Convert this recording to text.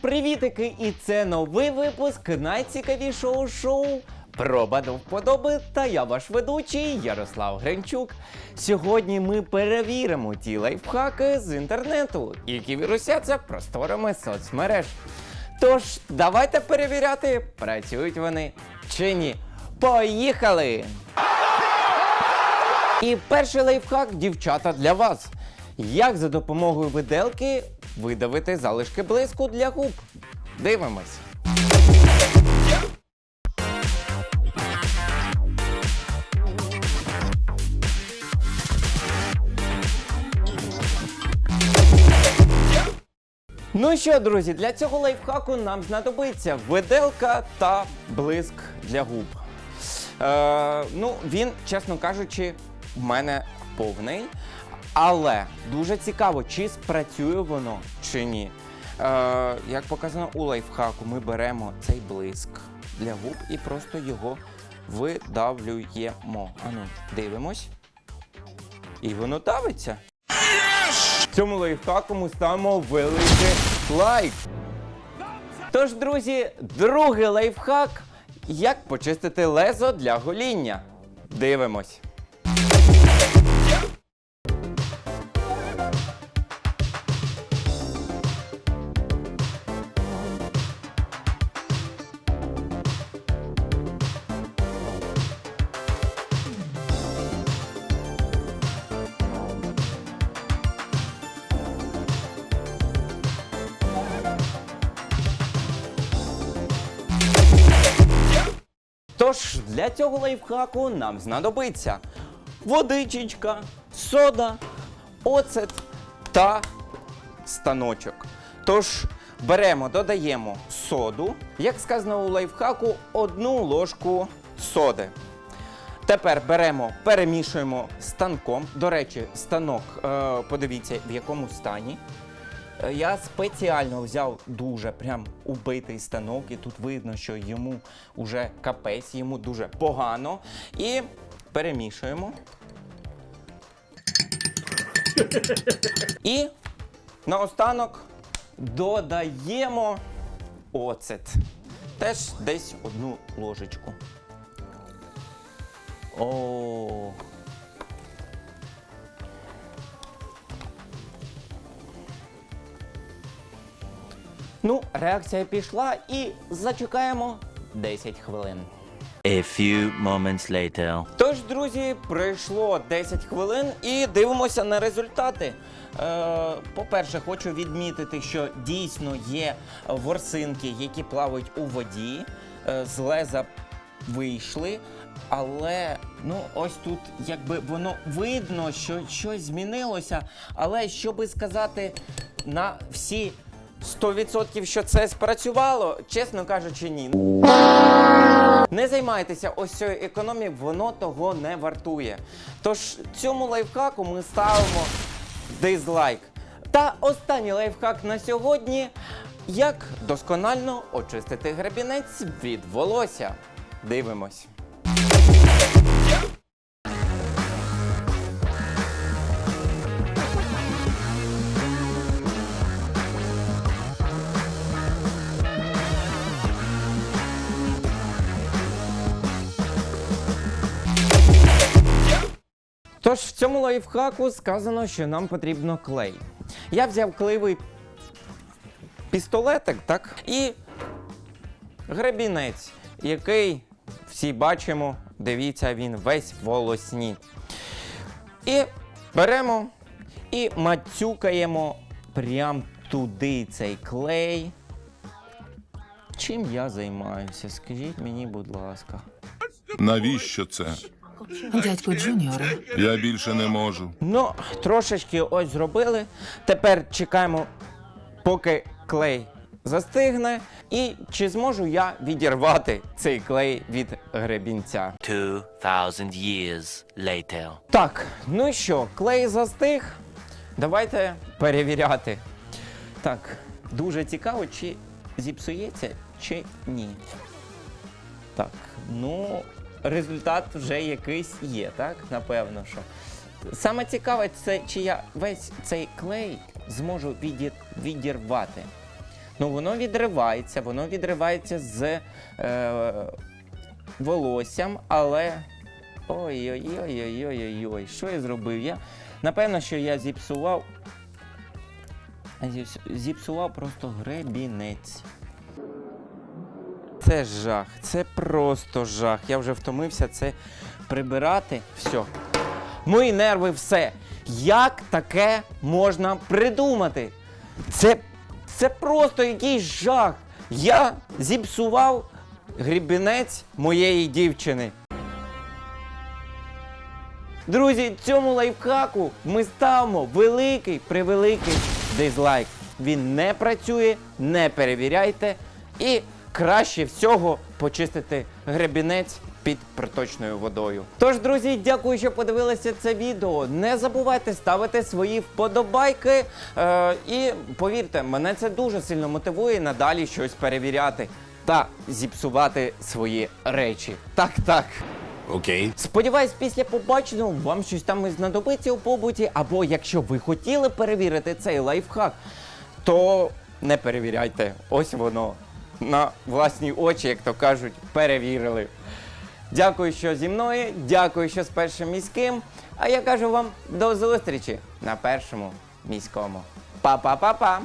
привітики! І це новий випуск найцікавішого шоу Проба до вподоби та я ваш ведучий Ярослав Гринчук. Сьогодні ми перевіримо ті лайфхаки з інтернету, які вірусяться просторами соцмереж. Тож, давайте перевіряти, працюють вони чи ні. Поїхали! І перший лайфхак, дівчата, для вас. Як за допомогою виделки видавити залишки блиску для губ? Дивимось. Ну що, друзі, для цього лайфхаку нам знадобиться виделка та блиск для губ. Е, ну, він, чесно кажучи, в мене повний. Але дуже цікаво, чи спрацює воно, чи ні. Е, як показано у лайфхаку, ми беремо цей блиск для губ і просто його видавлюємо. Ану, дивимось. І воно давиться. Цьому лайфхаку ми ставимо великий лайк. Тож, друзі, другий лайфхак як почистити лезо для гоління. Дивимось. Для цього лайфхаку нам знадобиться водичечка, сода, оцет та станочок. Тож беремо, додаємо соду, як сказано у лайфхаку, одну ложку соди. Тепер беремо, перемішуємо станком. До речі, станок, е, подивіться, в якому стані. Е, Я спеціально взяв дуже прям убитий станок, і тут видно, що йому вже капець, йому дуже погано. І перемішуємо. І наостанок додаємо оцет. Теж десь одну ложечку. О. Ну, реакція пішла і зачекаємо 10 хвилин. A few moments later. Тож, друзі, пройшло 10 хвилин і дивимося на результати. Е, по-перше, хочу відмітити, що дійсно є ворсинки, які плавають у воді, е, з леза вийшли. Але ну ось тут якби воно видно, що щось змінилося. Але щоби сказати на всі 100% що це спрацювало, чесно кажучи, ні. Не займайтеся ось цією економією, воно того не вартує. Тож цьому лайфхаку ми ставимо дизлайк. Та останній лайфхак на сьогодні як досконально очистити гребінець від волосся. Дивимось. Цьому лайфхаку сказано, що нам потрібно клей. Я взяв клеєвий пістолетик, так? І гребінець, який всі бачимо, дивіться, він весь волосні. І беремо і мацюкаємо прям туди цей клей. Чим я займаюся? Скажіть мені, будь ласка. Навіщо це? Дядько Джуніоре, Я більше не можу. Ну, трошечки ось зробили. Тепер чекаємо, поки клей застигне. І чи зможу я відірвати цей клей від гребінця? 2000 years later. Так, ну що, клей застиг. Давайте перевіряти. Так, дуже цікаво, чи зіпсується, чи ні. Так, ну, результат вже якийсь є, так? Напевно, що. Саме цікаве, це чи я весь цей клей зможу відір... відірвати. Ну, воно відривається, воно відривається з е, волоссям, але. Ой-ой-ой-ой-ой-ой, що я зробив? Я напевно, що я зіпсував. Зіпсував просто гребінець. Це жах, це просто жах. Я вже втомився це прибирати. Все. Мої нерви, все. Як таке можна придумати? Це, це просто якийсь жах. Я зіпсував грібінець моєї дівчини. Друзі, цьому лайфхаку ми ставимо великий превеликий дизлайк. Він не працює, не перевіряйте і краще всього почистити гребінець під проточною водою. Тож, друзі, дякую, що подивилися це відео. Не забувайте ставити свої вподобайки. Е, і повірте, мене це дуже сильно мотивує надалі щось перевіряти та зіпсувати свої речі. Так, так. Окей. Сподіваюсь, після побаченого вам щось там і знадобиться у побуті, або якщо ви хотіли перевірити цей лайфхак, то не перевіряйте. Ось воно. На власні очі, як то кажуть, перевірили. Дякую, що зі мною, дякую, що з першим міським. А я кажу вам до зустрічі на першому міському. Па-па-па-па!